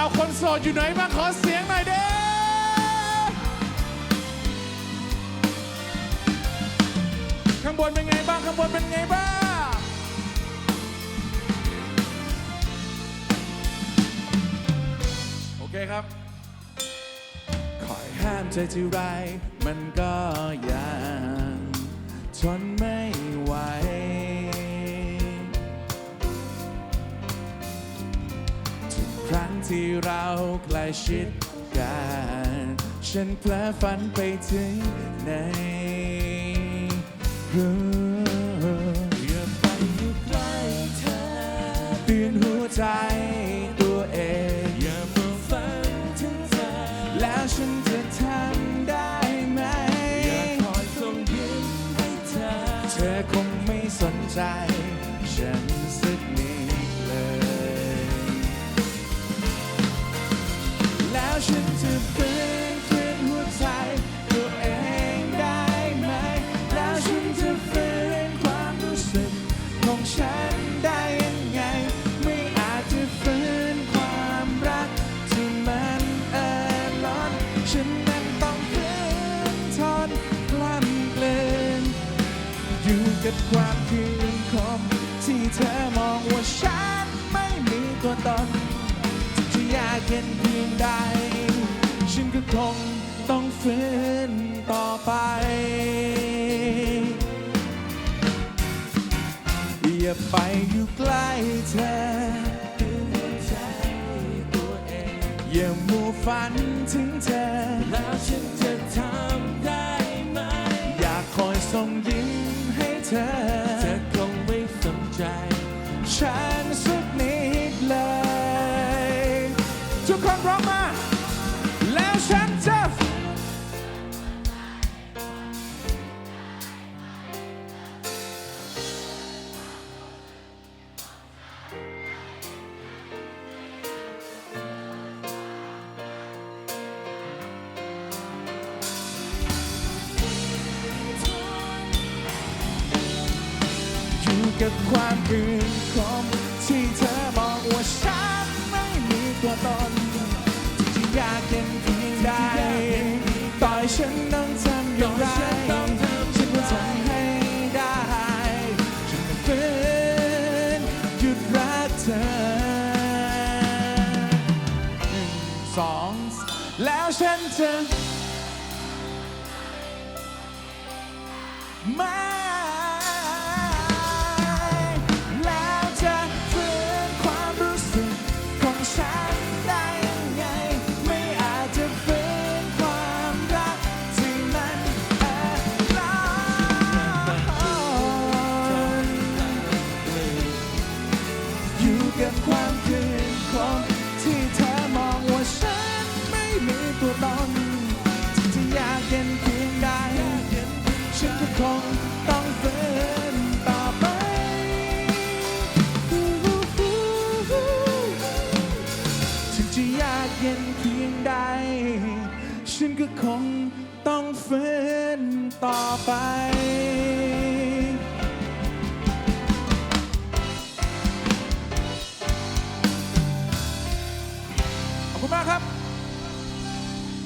เอาคนโสดอยู่ไหนบ้างขอเสียงหน่อยเด้ข้างบนเป็นไงบ้างข้างบนเป็นไงบ้างโอเคครับคอยห้ามใจที่ไร มันก็ยังทนไม่ไหวางที่เราใกล้ชิดกัน ฉันเพลอฝันไปถึงไหนอย่าไปอยู่ใกล้เธอเตือนหัวใจตัวเอง อย่ามาฝันถึงเธอ แล้วฉันจะทำได้ไหม อย่าคอยส่งยิ้มให้เธอ เธอคงไม่สนใจ ฉันสัก ฉันจะฟื้นคืนหัวใจตัวเองได้ไหม แล้วฉันจะฟื้นความรู้สึกของฉันได้ยังไง ไม่อาจจะฟื้นความรักที่มันเอ่อล้อนฉันนั้นต้องฟื้นทนกล้ำเกลืนอยู่กับความคืนคมที่เธอมองว่าฉันไม่มีตัวตนจะยากเย็นเพียงใด ก็คงต้องฝืนต่อไปอย่าไปอยู่ใกล้เธออย่ามัวฝันถึงเธอ แล้วฉันจะทำได้ไหม อยากคอยส่งยิ้มให้เธอเธอ กับความคืนคมที่เธอบอกว่าฉันไม่มีตัวตนที่ยากเย็นเพียงใดต่อยฉันต้องทำอย่างไรฉันต้องทำให้ได้ฉันต้องฝืนหยุดรักเธอหนึ่งสองแล้วฉันจะไม่ คงต้องฝืนต่อไป ถึงจะยากเย็นเพียงใด ฉันก็คงต้องฝืนต่อไป